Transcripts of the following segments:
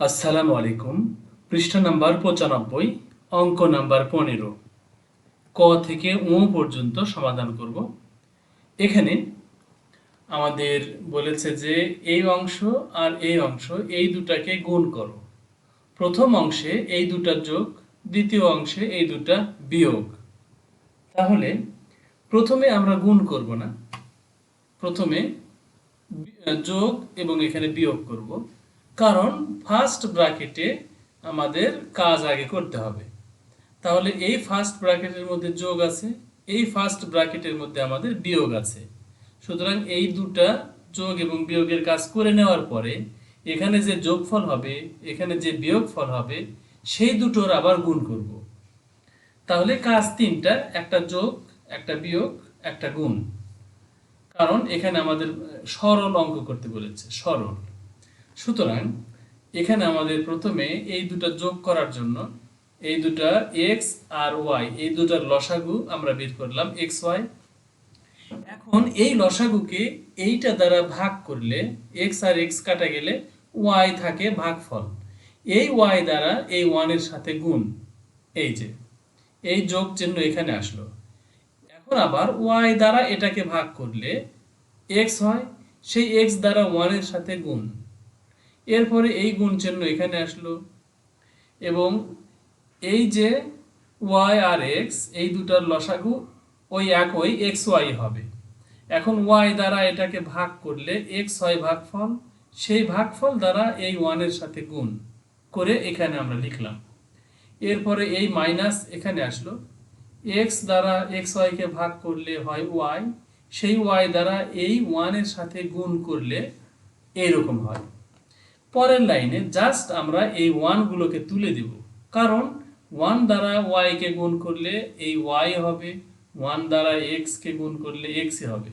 আসসালামু আলাইকুম, পৃষ্ঠা নাম্বার পঁচানব্বই, অঙ্ক নাম্বার পনেরো। ক থেকে ও পর্যন্ত সমাধান করব। এখানে আমাদের বলেছে যে এই অংশ আর এই অংশ, এই দুটাকে গুণ করো। প্রথম অংশে এই দুটা যোগ, দ্বিতীয় অংশে এই দুটা বিয়োগ। তাহলে প্রথমে আমরা গুণ করব না। প্রথমে যোগ এবং এখানে বিয়োগ করব। কারণ ফার্স্ট ব্র্যাকেটে আমাদের কাজ আগে করতে হবে। তাহলে এই ফার্স্ট ব্র্যাকেটের মধ্যে যোগ আছে, এই ফার্স্ট ব্র্যাকেটের মধ্যে আমাদের বিয়োগ আছে। সুতরাং এই দুটা যোগ এবং বিয়োগের কাজ করে নেওয়ার পরে এখানে যে যোগফল হবে, এখানে যে বিয়োগফল হবে, সেই দুটোর আবার গুণ করব। তাহলে কাজ তিনটা, একটা যোগ, একটা বিয়োগ, একটা গুণ। কারণ এখানে আমাদের সরল অঙ্ক করতে বলেছে, সরল। সুতরাং এখানে আমাদের প্রথমে এই দুটো যোগ করার জন্য এই দুটা এক্স আর ওয়াই এই দুটার লসাগু আমরা বের করলাম এক্স ওয়াই এখন এই লসাগুকে এইটা দ্বারা ভাগ করলে এক্স আর এক্স কাটা গেলে ওয়াই থাকে ভাগফল। এই ওয়াই দ্বারা এই ওয়ানের সাথে গুণ। এই যে, এই যোগ চিহ্ন এখানে আসলো। এখন আবার ওয়াই দ্বারা এটাকে ভাগ করলে এক্স হয়, সেই এক্স দ্বারা ওয়ানের সাথে গুণ। এরপরে এই গুণ চিহ্ন এখানে আসলো। এবং এই যে ওয়াই আর এক্স এই দুটার লসাগু ওই একই এক্স ওয়াই হবে। এখন ওয়াই দ্বারা এটাকে ভাগ করলে এক্স হয় ভাগফল, সেই ভাগফল দ্বারা এই ওয়ানের সাথে গুণ করে এখানে আমরা লিখলাম। এরপরে এই মাইনাস এখানে আসলো। এক্স দ্বারা এক্স ওয়াইকে ভাগ করলে হয় ওয়াই সেই ওয়াই দ্বারা এই ওয়ানের সাথে গুণ করলে এইরকম হয়। পরের লাইনে জাস্ট আমরা এই ওয়ানগুলোকে তুলে দেব। কারণ ওয়ান দ্বারা ওয়াইকে গুণ করলে এই ওয়াই হবে ওয়ান দ্বারা এক্সকে গুণ করলে এক্সই হবে।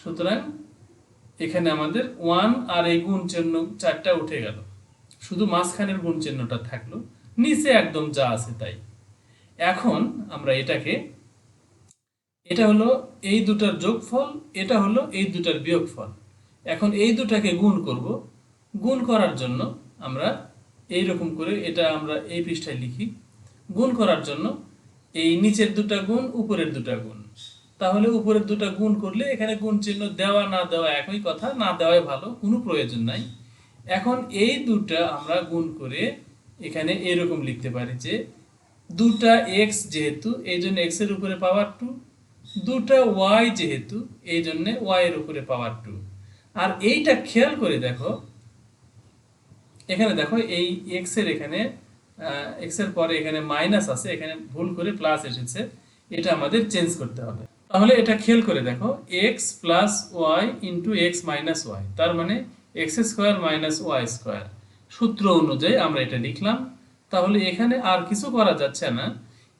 সুতরাং এখানে আমাদের ওয়ান আর এই গুণ চিহ্ন চারটা উঠে গেল। শুধু মাঝখানের গুণ চিহ্নটা থাকল, নিচে একদম যা আছে তাই। এখন আমরা এটাকে, এটা হলো এই দুটার যোগফল, এটা হলো এই দুটার বিয়োগফল। এখন এই দুটাকে গুণ করব গুণ করার জন্য আমরা এই রকম করে এটা আমরা এই পৃষ্ঠায় লিখি। গুণ করার জন্য এই নিচের দুটা গুণ, উপরের দুটা গুণ। তাহলে উপরের দুটা গুণ করলে এখানে গুণ চিহ্ন দেওয়া, না দেওয়া একই কথা, না দেওয়াই ভালো, কোনো প্রয়োজন নাই। এখন এই দুটা আমরা গুণ করে এখানে এরকম লিখতে পারি যে দুটা এক্স যেহেতু, এই জন্য এক্সের উপরে পাওয়ার টু দুটা ওয়াই যেহেতু, এই জন্যে ওয়াই এর উপরে পাওয়ার টু আর এইটা খেয়াল করে দেখো এখানে দেখো, এই এক্সের এখানে এক্সের পরে এখানে মাইনাস আছে, এখানে ভুল করে প্লাস এসেছে, এটা আমাদের চেঞ্জ করতে হবে। তাহলে এটা খেয়াল করে দেখো x plus y into x minus y তার মানে x square minus y square সূত্র অনুযায়ী আমরা এটা লিখলাম, তাহলে এখানে আর কিছু করা যাচ্ছে না।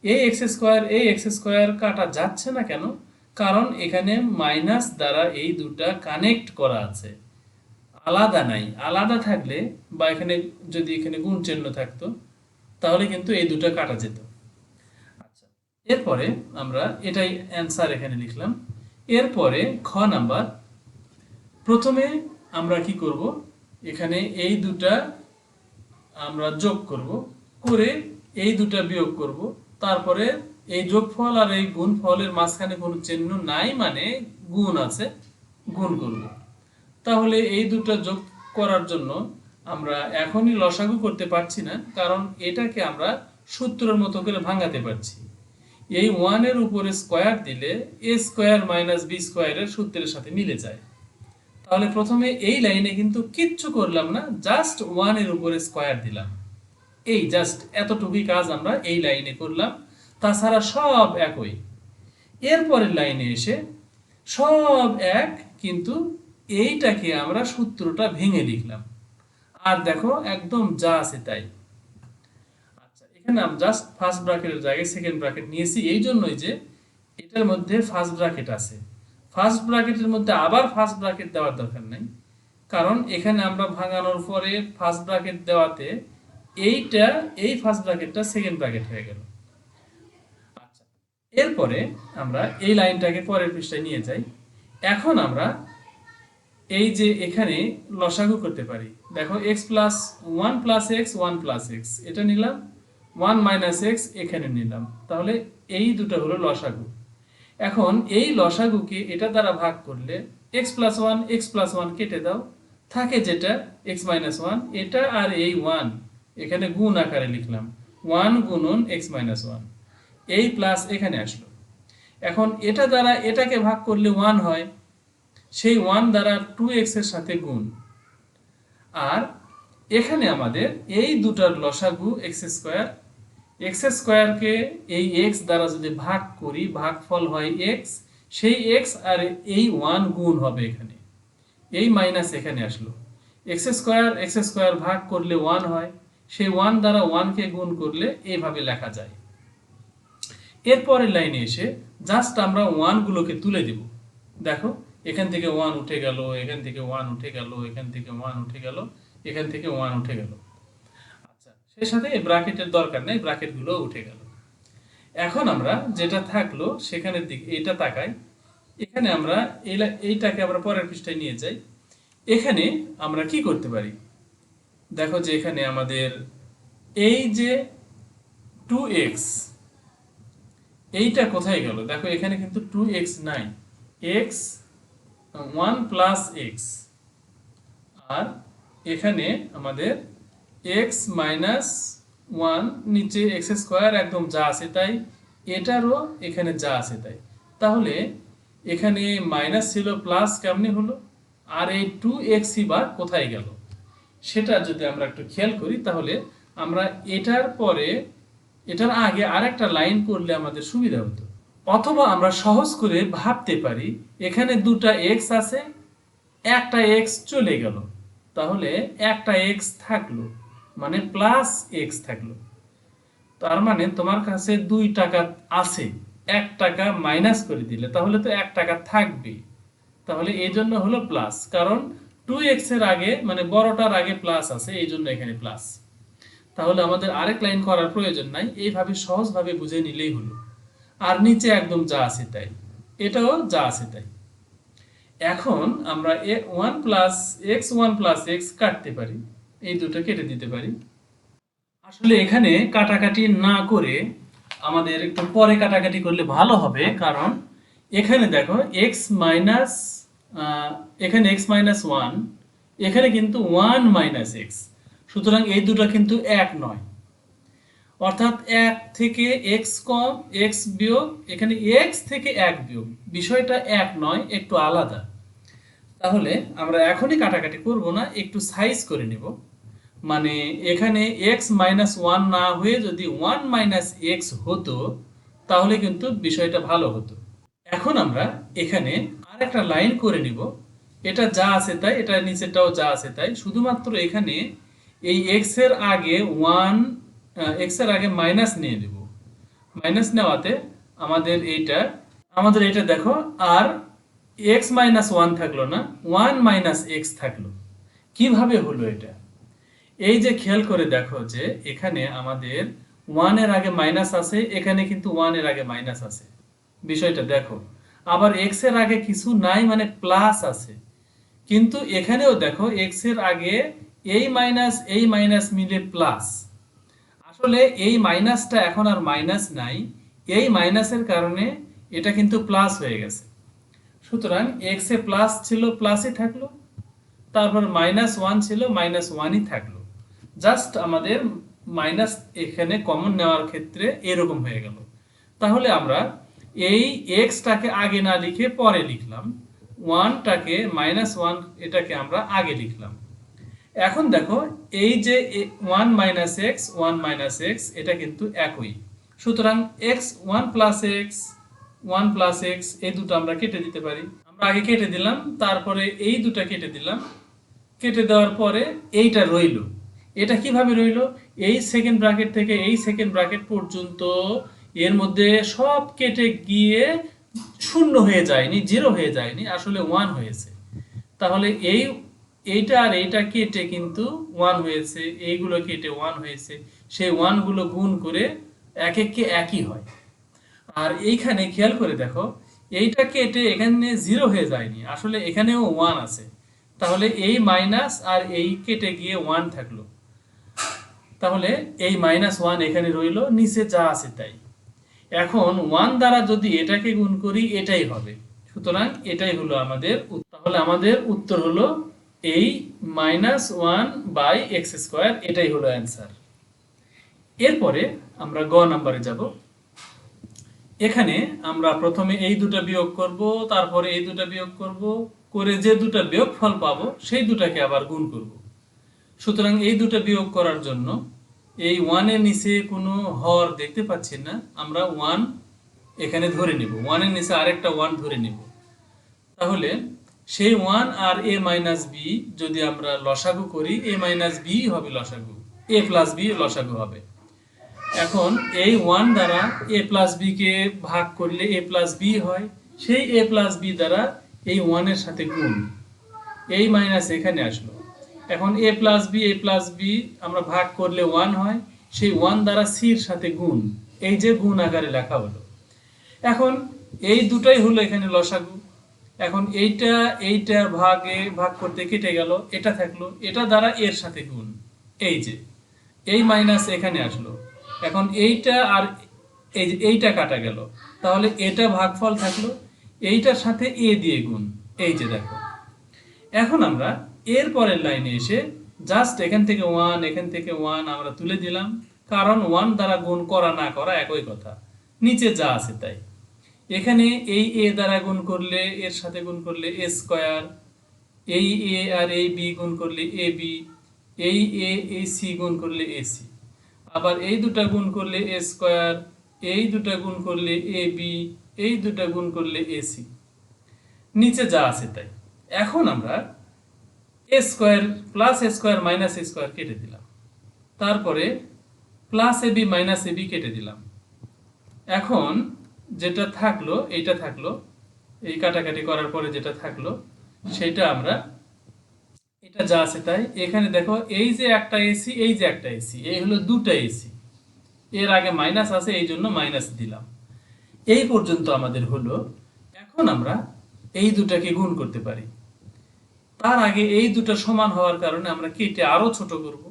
এই এক্স স্কোয়ার এই এক্স স্কোয়ার কাটা যাচ্ছে না কেন? কারণ এখানে মাইনাস দ্বারা এই দুটা কানেক্ট করা আছে। আলাদা নাই। আলাদা থাকলে বা এখানে যদি এখানে গুণ চিহ্ন থাকতো, তাহলে কিন্তু এই দুটো কাটা যেত। আচ্ছা এরপরে আমরা এটাই অ্যান্সার এখানে লিখলাম। এরপরে খ নাম্বার। প্রথমে আমরা কি করব? এখানে এই দুটা আমরা যোগ করব। করে এই দুটা বিয়োগ করব। তারপরে এই যোগফল আর এই গুণফলের মাঝখানে কোনো চিহ্ন নাই মানে গুণ আছে, গুণ করব। তাহলে এই দুটো যোগ করার জন্য আমরা এখনই লসাগু করতে পারছি না, কারণ এটাকে আমরা সূত্রের মতো করে ভাঙাতে পারছি। এই ওয়ানের উপরে স্কোয়ার দিলে এ স্কোয়ার মাইনাস বি স্কোয়ারের সূত্রের সাথে মিলে যায়। তাহলে প্রথমে এই লাইনে কিন্তু কিচ্ছু করলাম না জাস্ট ওয়ানের উপরে স্কোয়ার দিলাম। এই জাস্ট এতটুকুই কাজ আমরা এই লাইনে করলাম, তাছাড়া সব একই। এরপরের লাইনে এসে সব এক কিন্তু এইটাকে আমরা সূত্রটা ভেঙে লিখলাম। আর দেখো, একদম যা আছে তাই। আচ্ছা এখানে আমি জাস্ট ফার্স্ট ব্র্যাকেটের জায়গায় সেকেন্ড ব্র্যাকেট নিয়েছি। এই জন্যই যে এটার মধ্যে ফার্স্ট ব্র্যাকেট আছে। ফার্স্ট ব্র্যাকেটের মধ্যে আবার ফার্স্ট ব্র্যাকেট দেওয়ার দরকার নাই। কারণ এখানে আমরা ভাঙানোর পরে ফার্স্ট ব্র্যাকেট দেওয়াতে এইটা, এই ফার্স্ট ব্র্যাকেটটা সেকেন্ড ব্র্যাকেট হয়ে গেল। আচ্ছা এরপরে আমরা এই লাইনটাকে পরের পৃষ্ঠায় নিয়ে যাই। এখন আমরা এই যে এখানে লসাগু করতে পারি। দেখো x plus one plus x one plus x এটা নিলাম। ওয়ান মাইনাস এক্স এখানে নিলাম। তাহলে এই দুটো হলো লসাগু। এখন এই লসাগুকে এটা দ্বারা ভাগ করলে x plus one x plus one কেটে দাও। থাকে যেটা এক্স মাইনাস ওয়ান এটা আর এই ওয়ান এখানে গুণ আকারে লিখলাম। ওয়ান গুণন এক্স মাইনাস ওয়ান এই প্লাস এখানে আসলো। এখন এটা দ্বারা এটাকে ভাগ করলে ওয়ান হয়। সেই ওয়ান দ্বারা টু এক্সের সাথে গুণ। আর এখানে আমাদের এই দুটার লসাগু এক্স স্কোয়ার এক্স স্কোয়ারকে এই এক্স দ্বারা যদি ভাগ করি, ভাগফল হয় এক্স সেই এক্স আর এই ওয়ান গুণ হবে এখানে। এই মাইনাস এখানে আসলো। এক্স স্কোয়ার এক্স স্কোয়ার ভাগ করলে ওয়ান হয়। সেই ওয়ান দ্বারা ওয়ানকে গুণ করলে এইভাবে লেখা যায়। এরপরের লাইনে এসে জাস্ট আমরা ওয়ানগুলোকে তুলে দিব। দেখো এখান থেকে ওয়ান উঠে গেল, এখান থেকে ওয়ান উঠে গেল, এখান থেকে ওয়ান উঠে গেল, এখান থেকে ওয়ান উঠে গেল। আচ্ছা সেই সাথে এই ব্রাকেটের দরকার নেই ব্রাকেটগুলো উঠে গেল। এখন আমরা যেটা থাকল সেখানের দিকে, এইটা তাকাই। এখানে আমরা এই এইটাকে আমরা পরের পৃষ্ঠায় নিয়ে যাই। এখানে আমরা কি করতে পারি? দেখো যে এখানে আমাদের এই যে টু এক্স এইটা কোথায় গেল? দেখো এখানে কিন্তু টু এক্স নাই। X one plus x. আর এখানে আমাদের এক্স মাইনাস ওয়ান নিচে এক্স স্কোয়ার একদম যা আছে তাই, এটারও এখানে যা আছে তাই। তাহলে এখানে মাইনাস ছিল প্লাস কেমনি হলো? আর এই টু এক্সই বা কোথায় গেল? সেটা যদি আমরা একটু খেয়াল করি, তাহলে আমরা এটার পরে, এটার আগে আরেকটা লাইন করলে আমাদের সুবিধা হতো। অথবা আমরা সহজ করে ভাবতে পারি, এখানে দুটা এক্স আছে, একটা এক্স চলে গেল। তাহলে একটা এক্স থাকল মানে প্লাস এক্স থাকল। তার মানে তোমার কাছে দুই টাকা আছে, এক টাকা মাইনাস করে দিলে, তাহলে তো এক টাকা থাকবে তাহলে এই জন্য হলো প্লাস কারণ টু এক্সের আগে মানে বড়টার আগে প্লাস আছে, এই জন্য এখানে প্লাস তাহলে আমাদের আরেক লাইন করার প্রয়োজন নাই, এইভাবে সহজভাবে বুঝে নিলেই হলো। আর নিচে একদম যা আছে তাই। এটাও যা আছে তাই। এখন আমরা a one plus x one plus x কাটতে পারি। এই দুটো কেটে দিতে পারি। আসলে এখানে কাটাকাটি না করে আমাদের একটু পরে কাটাকাটি করলে ভালো হবে, কারণ এখানে দেখো এক্স মাইনাস এখানে এক্স মাইনাস ওয়ান, এখানে কিন্তু ওয়ান মাইনাস এক্স। সুতরাং এই দুটো কিন্তু এক নয়। অর্থাৎ এক থেকে এক্স কম এক্স বিয়োগ, এখানে এক্স থেকে এক বিয়োগ। বিষয়টা এক নয়, একটু আলাদা। তাহলে আমরা এখনই কাটাকাটি করব না, একটু সাইজ করে নেব। মানে এখানে এক্স মাইনাস ওয়ান না হয়ে যদি ওয়ান মাইনাস এক্স হতো, তাহলে কিন্তু বিষয়টা ভালো হতো। এখন আমরা এখানে আরেকটা লাইন করে নিব। এটা যা আছে তাই, এটা নিচেরটাও যা আছে তাই। শুধুমাত্র এখানে এই এক্সের আগে ওয়ান এক্সের আগে মাইনাস নিয়ে দেব মাইনাস নেওয়াতে আমাদের এইটা, আমাদের এটা দেখো, আর এক্স মাইনাস ওয়ান থাকল না ওয়ান মাইনাস এক্স থাকল। কীভাবে হলো এটা? এই যে খেয়াল করে দেখো যে এখানে আমাদের ওয়ানের আগে মাইনাস আছে, এখানে কিন্তু ওয়ানের আগে মাইনাস আছে। বিষয়টা দেখো, আবার এক্সের আগে কিছু নাই মানে প্লাস আছে। কিন্তু এখানেও দেখো এক্সের আগে এই মাইনাস এই মাইনাস মিলে প্লাস আসলে এই মাইনাসটা এখন আর মাইনাস নাই। এই মাইনাসের কারণে এটা কিন্তু প্লাস হয়ে গেছে। সুতরাং এক্স এ প্লাস ছিল প্লাসই থাকল। তারপর মাইনাস ওয়ান ছিল মাইনাস ওয়ানই থাকল। জাস্ট আমাদের মাইনাস এখানে কমন নেওয়ার ক্ষেত্রে এরকম হয়ে গেল। তাহলে আমরা এই এক্সটাকে আগে না লিখে পরে লিখলাম। ওয়ানটাকে মাইনাস ওয়ান এটাকে আমরা আগে লিখলাম। এখন দেখো, এই যে one minus x one minus x এটা কিন্তু একই। সুতরাং x one plus x one plus x এই দুটো আমরা কেটে দিতে পারি। আমরা আগে কেটে দিলাম, তারপরে এই দুটো কেটে দিলাম। কেটে দেওয়ার পরে এইটা রইল। এটা কীভাবে রইল? এই সেকেন্ড ব্র্যাকেট থেকে এই সেকেন্ড ব্র্যাকেট পর্যন্ত এর মধ্যে সব কেটে গিয়ে শূন্য হয়ে যায়নি জিরো হয়ে যায়নি, আসলে ওয়ান হয়েছে। তাহলে এই এইটা আর এইটা কেটে কিন্তু ওয়ান হয়েছে, এইগুলো কেটে ওয়ান হয়েছে। সেই ওয়ানগুলো গুণ করে এক এককে একই হয়। আর এইখানে খেয়াল করে দেখো, এইটা কেটে এখানে জিরো হয়ে যায়নি, আসলে এখানেও ওয়ান আছে। তাহলে এই মাইনাস আর এই কেটে গিয়ে ওয়ান থাকল। তাহলে এই মাইনাস ওয়ান এখানে রইল, নিচে যা আছে তাই। এখন ওয়ান দ্বারা যদি এটাকে গুণ করি, এটাই হবে। সুতরাং এটাই হলো আমাদের তাহলে আমাদের উত্তর হলো এই minus one by x square এটাই হলো অ্যান্সার এরপরে আমরা গ নাম্বারে যাব। এখানে আমরা প্রথমে এই দুটো বিয়োগ করব, তারপরে এই দুটো বিয়োগ করব, করে যে দুটো বিয়োগ ফল পাবো, সেই দুটাকে আবার গুণ করব। সুতরাং এই দুটো বিয়োগ করার জন্য এই ওয়ানের নিচে কোনো হর দেখতে পাচ্ছি না, আমরা ওয়ান এখানে ধরে নিব। ওয়ানের নিচে আরেকটা ওয়ান ধরে নিব। তাহলে সেই ওয়ান আর এ মাইনাস বি যদি আমরা লসাগু করি, এ মাইনাস বি হবে লসাগু, এ প্লাস বি লসাগু হবে। এখন এই ওয়ান দ্বারা এ প্লাস বি কে ভাগ করলে এ প্লাস বি হয়, সেই এ প্লাস বি দ্বারা এই ওয়ানের সাথে গুণ। এই মাইনাস এখানে আসলো। এখন a plus b, a plus b আমরা ভাগ করলে ওয়ান হয়, সেই ওয়ান দ্বারা সির সাথে গুণ। এই যে গুণ আকারে লেখা হলো। এখন এই দুটাই হলো এখানে লসাগু। এখন এইটা এইটা ভাগে, ভাগ করতে কেটে গেল, এটা থাকল, এটা দ্বারা এর সাথে গুণ। এই যে, এই মাইনাস এখানে আসলো। এখন এইটা আর এই যে, এইটা কাটা গেল। তাহলে এটা ভাগফল থাকল, এইটার সাথে এ দিয়ে গুণ। এই যে দেখো। এখন আমরা এর পরের লাইনে এসে জাস্ট এখান থেকে ওয়ান এখান থেকে ওয়ান আমরা তুলে দিলাম। কারণ ওয়ান দ্বারা গুণ করা, না করা একই কথা। নিচে যা আছে তাই। এখানে এই এ দ্বারা গুণ করলে, এর সাথে গুণ করলে এ স্কোয়ার, এই এ আর এই বি গুণ করলে এ বি, এই এ, এই সি গুণ করলে এ সি। আবার এই দুটা গুণ করলে এ স্কোয়ার, এই দুটা গুণ করলে এ বি, এই দুটা গুণ করলে এ সি। নিচে যা আছে তাই। এখন আমরা a square plus a square minus a square কেটে দিলাম। তারপরে plus a b minus a b কেটে দিলাম। এখন যেটা থাকল, এইটা থাকল, এই কাটাকাটি করার পরে যেটা থাকল, সেটা আমরা, এটা যা আছে তাই। এখানে দেখো, এই যে একটা এসি এই যে একটা এসি এই হলো দুটা এসি এর আগে মাইনাস আছে, এই জন্য মাইনাস দিলাম। এই পর্যন্ত আমাদের হলো, এখন আমরা এই দুটাকে গুণ করতে পারি। তার আগে এই দুটো সমান হওয়ার কারণে আমরা কেটে আরও ছোট করব।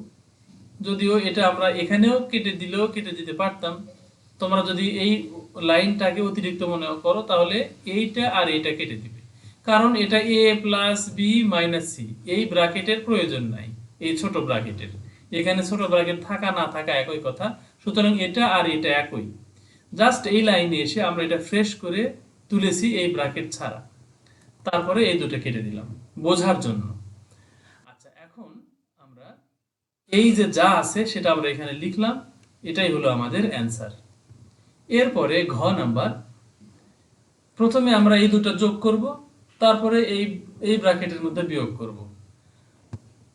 যদিও এটা আমরা এখানেও কেটে দিলেও কেটে দিতে পারতাম তোমরা যদি এই লাইনটাকে অতিরিক্ত মনে করো, তাহলে এইটা আর এইটা কেটে দিবে। কারণ এটা a plus b minus c এই ব্র্যাকেটের প্রয়োজন নাই, এই ছোট ব্র্যাকেটের। এখানে ছোট ব্রাকেট থাকা না থাকা একই কথা, সুতরাং এটা আর এটা একই। জাস্ট এই লাইনে এসে আমরা এটা ফ্রেশ করে তুলেছি এই ব্র্যাকেট ছাড়া। তারপরে এই দুটো কেটে দিলাম, বোঝার জন্য। আচ্ছা এখন আমরা এই যে যা আছে সেটা আমরা এখানে লিখলাম, এটাই হলো আমাদের অ্যান্সার এরপরে ঘ নাম্বার। প্রথমে আমরা এই দুটো যোগ করব, তারপরে এই এই ব্র্যাকেটের মধ্যে বিয়োগ করব।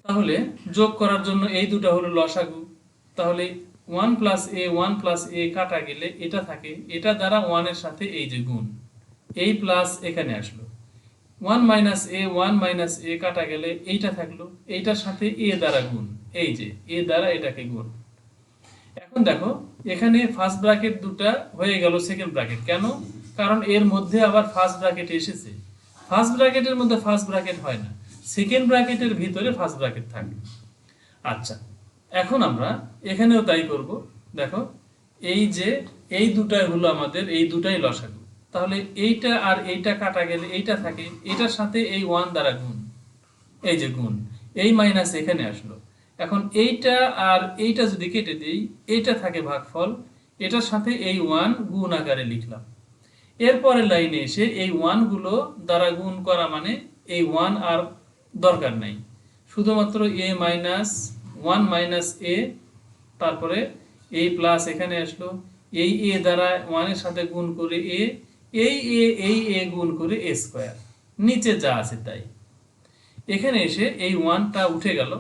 তাহলে যোগ করার জন্য এই দুটো হলো লসাগু। তাহলে one plus a one plus a কাটা গেলে এটা থাকে, এটা দ্বারা ওয়ানের সাথে এই যে গুণ। এই প্লাস এখানে আসলো। One minus a one minus a কাটা গেলে এইটা থাকল, এইটার সাথে এ দ্বারা গুণ। এই যে এ দ্বারা এটাকে গুণ। এখন দেখো, এখানে ফার্স্ট ব্র্যাকেট দুটা হয়ে গেল সেকেন্ড ব্র্যাকেট কেন? কারণ এর মধ্যে আবার ফার্স্ট ব্র্যাকেট এসেছে। ফার্স্ট ব্র্যাকেটের মধ্যে ফার্স্ট ব্র্যাকেট হয় না। সেকেন্ড ব্র্যাকেটের ভিতরে ফার্স্ট ব্র্যাকেট থাকে আচ্ছা এখন আমরা এখানেও তাই করব। দেখো, এই যে, এই দুটাই হলো আমাদের, এই দুটাই লসাগু। তাহলে এইটা আর এইটা কাটা গেলে এইটা থাকে, এটার সাথে এই ওয়ান দ্বারা গুণ। এই যে গুণ, এই মাইনাস এখানে আসলো। এখন এইটা আর এইটা যদি কেটে দিই, এইটা থাকে ভাগফল, এটার সাথে এই ওয়ান গুণ আকারে লিখলাম। এরপরের লাইনে এসে এই ওয়ানগুলো দ্বারা গুণ করা মানে এই ওয়ান আর দরকার নাই। শুধুমাত্র a minus one minus a তারপরে এই প্লাস এখানে আসলো। এই এ দ্বারা ওয়ানের সাথে গুণ করে এ এই এ এই এ গুণ করে এ স্কোয়ার নিচে যা আছে তাই। এখানে এসে এই ওয়ানটা উঠে গেল।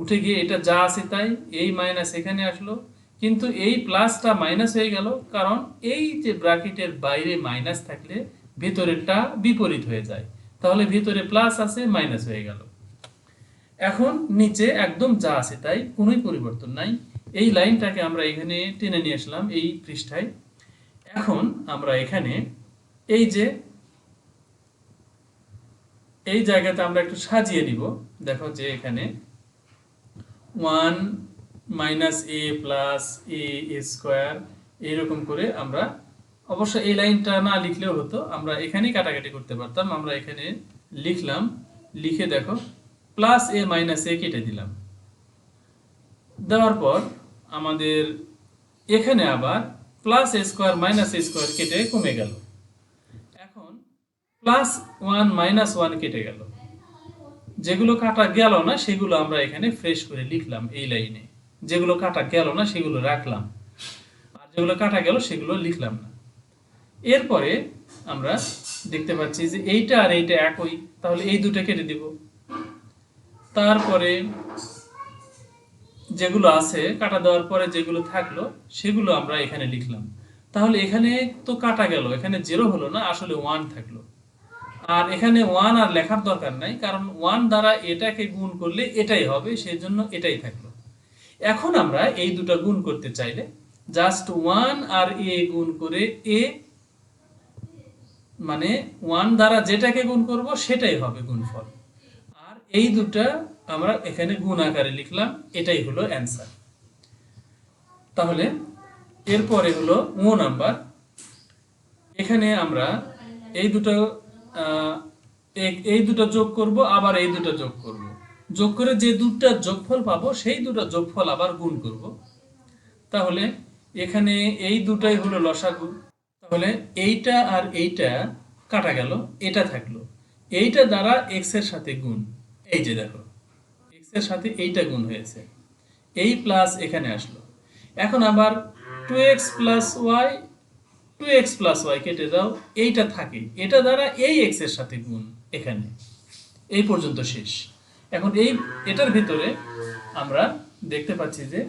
উঠে গিয়ে এটা যা আছে তাই, এই মাইনাস এখানে আসলো। কিন্তু এই প্লাসটা মাইনাস হয়ে গেল কারণ এই যে ব্র্যাকেটের বাইরে মাইনাস থাকলে ভিতরেরটা বিপরীত হয়ে যায়। তাহলে ভিতরে প্লাস আছে মাইনাস হয়ে গেল। এখন নিচে একদম যা আছে তাই কোনোই পরিবর্তন নাই। এই লাইনটাকে আমরা এখানে টেনে নিয়ে আসলাম এই পৃষ্ঠায়। এখন আমরা এখানে এই যে এই জায়গাতে আমরা একটু সাজিয়ে নিব। দেখো যে এখানে one minus a plus a square, এইরকম করে আমরা অবশ্য এই লাইনটা না লিখলেও হতো, আমরা এখানেই কাটাকাটি করতে পারতাম, আমরা এখানে লিখলাম, লিখে দেখো, প্লাস এ মাইনাস এ কেটে দিলাম। দেওয়ার পর আমাদের এখানে আবার plus a square minus a square কেটে কমে গেল। এখন প্লাস ওয়ান মাইনাস ওয়ান কেটে গেল। যেগুলো কাটা গেল না, সেগুলো আমরা এখানে ফ্রেশ করে লিখলাম এই লাইনে। যেগুলো কাটা গেল না, সেগুলো রাখলাম। আর যেগুলো কাটা গেল, সেগুলো লিখলাম না। এরপরে আমরা দেখতে পাচ্ছি যে এইটা আর এইটা একই, তাহলে এই দুটো কেটে দিব। তারপরে যেগুলো আছে, কাটা দেওয়ার পরে যেগুলো থাকল, সেগুলো আমরা এখানে লিখলাম। তাহলে এখানে তো কাটা গেল, এখানে জিরো হলো না, আসলে ওয়ান থাকল। আর এখানে ওয়ান আর লেখার দরকার নাই, কারণ ওয়ান দ্বারা এটাকে গুণ করলে এটাই হবে সেই জন্য এটাই থাকল। এখন আমরা এই দুটো গুণ করতে চাইলে জাস্ট ওয়ান আর এ গুণ করে এ মানে ওয়ান দ্বারা যেটাকে গুণ করব, সেটাই হবে গুণফল। আর এই দুটা আমরা এখানে গুণ আকারে লিখলাম, এটাই হলো অ্যান্সার তাহলে, এরপরে হলো ও নাম্বার। এখানে আমরা এই দুটো এই- দুটো যোগ করব, আবার এই দুটো যোগ করব। যোগ করে যে দুটা যোগফল পাবো, সেই দুটো যোগফল আবার গুণ করব। তাহলে এখানে এই দুটাই হলো লসাগু। তাহলে এইটা আর এইটা কাটা গেল, এটা থাকল। এইটা দ্বারা এক্সের সাথে গুণ। এই যে দেখো এক্সের সাথে এইটা গুণ হয়েছে। এই প্লাস এখানে আসলো। এখন আবার two x plus y two x plus y কেটে দাও, এইটা থাকে। এটা দ্বারা এই এক্সের সাথে গুণ এখানে। এই পর্যন্ত শেষ। এখন এই, এটার ভিতরে আমরা দেখতে পাচ্ছি যে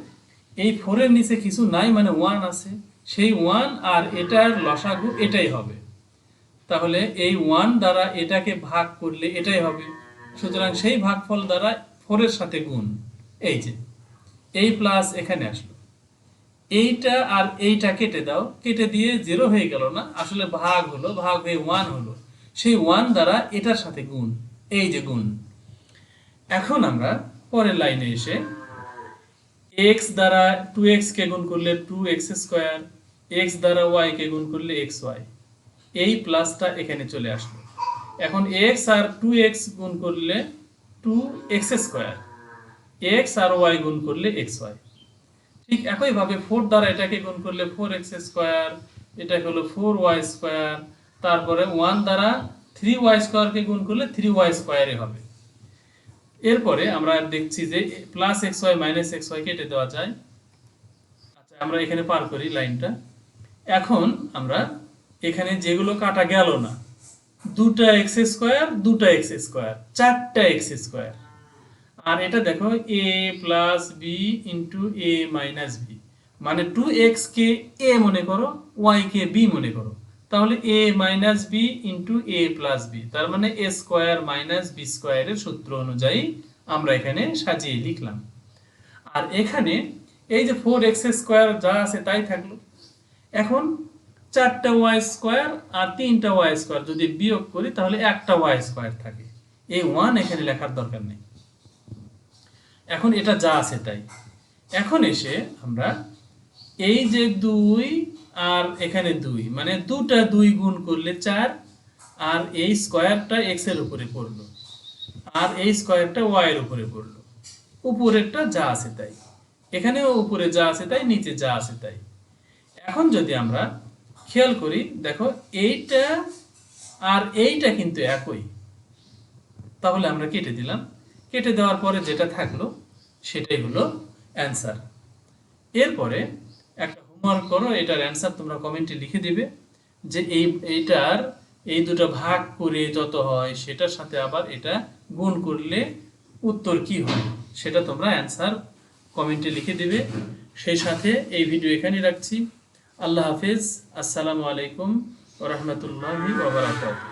এই ফোরের নিচে কিছু নাই মানে ওয়ান আছে। সেই ওয়ান আর এটার লসাগু এটাই হবে। তাহলে এই ওয়ান দ্বারা এটাকে ভাগ করলে এটাই হবে। সুতরাং সেই ভাগফল দ্বারা ফোরের সাথে গুণ। এই যে, এই প্লাস এখানে আসলো। এইটা আর এইটা কেটে দাও। কেটে দিয়ে জিরো হয়ে গেল না? আসলে ভাগ হলো, ভাগ হয়ে ওয়ান হলো। সেই ওয়ান দ্বারা এটার সাথে গুণ। এই যে গুণ। এখন আমরা পরের লাইনে এসে এক্স দ্বারা টু এক্স কে গুণ করলে টু এক্স স্কোয়ার এক্স দ্বারা ওয়াই কে গুণ করলে এক্স ওয়াই এই প্লাসটা এখানে চলে আসলো। এখন এক্স আর টু এক্স গুণ করলে টু এক্স স্কোয়ার এক্স আর ওয়াই গুণ করলে এক্স ওয়াই ঠিক একইভাবে ফোর দ্বারা এটাকে গুণ করলে ফোর এক্স স্কোয়ার এটা হলো ফোর ওয়াই স্কোয়ার তারপরে ওয়ান দ্বারা থ্রি ওয়াই স্কোয়ারকে গুণ করলে থ্রি ওয়াই স্কোয়ারে হবে। এরপরে আমরা দেখছি যে plus x y minus x y কেটে দেওয়া যায়। আচ্ছা আমরা এখানে পার করি লাইনটা। এখন আমরা এখানে যেগুলো কাটা গেল না, দুটা এক্স স্কোয়ার দুটা এক্স স্কোয়ার চারটা এক্স স্কোয়ার আর এটা দেখো a plus b into a minus b মানে টু এক্স কে এ মনে করো ওয়াই কে বি মনে করো। তাহলে a minus b into a plus b তার মানে এ স্কোয়ার মাইনাস বি স্কোয়ারের সূত্র অনুযায়ী আমরা এখানে সাজিয়ে লিখলাম। আর এখানে এই যে ফোর এক্স স্কোয়ার যা আছে তাই থাকল। এখন চারটা ওয়াই স্কোয়ার আর তিনটা ওয়াই স্কোয়ার যদি বিয়োগ করি, তাহলে একটা ওয়াই স্কোয়ার থাকে। এই ওয়ান এখানে লেখার দরকার নেই। এখন এটা যা আছে তাই। এখন এসে আমরা এই যে দুই আর এখানে দুই মানে দুটা দুই গুণ করলে চার, আর এই স্কোয়ারটা এক্সের উপরে পড়ল, আর এই স্কোয়ারটা ওয়াই এর উপরে পড়ল। উপরেরটা যা আছে তাই। এখানেও উপরে যা আছে তাই, নিচে যা আছে তাই। এখন যদি আমরা খেয়াল করি, দেখো এইটা আর এইটা কিন্তু একই। তাহলে আমরা কেটে দিলাম কেটে দেওয়ার পরে যেটা থাকল, সেটাই হলো অ্যান্সার এরপরে একটা হোমওয়ার্ক করো, এটার অ্যান্সার তোমরা কমেন্টে লিখে দিবে যে এই, এইটার এই দুটো ভাগ করে যত হয়, সেটার সাথে আবার এটা গুণ করলে উত্তর কি হয়, সেটা তোমরা অ্যান্সার কমেন্টে লিখে দিবে। সেই সাথে এই ভিডিও এখানেই রাখছি। আল্লাহ হাফিজ। আসসালামু আলাইকুম ওরহমতুল্লাহি ওবরাকাতুহ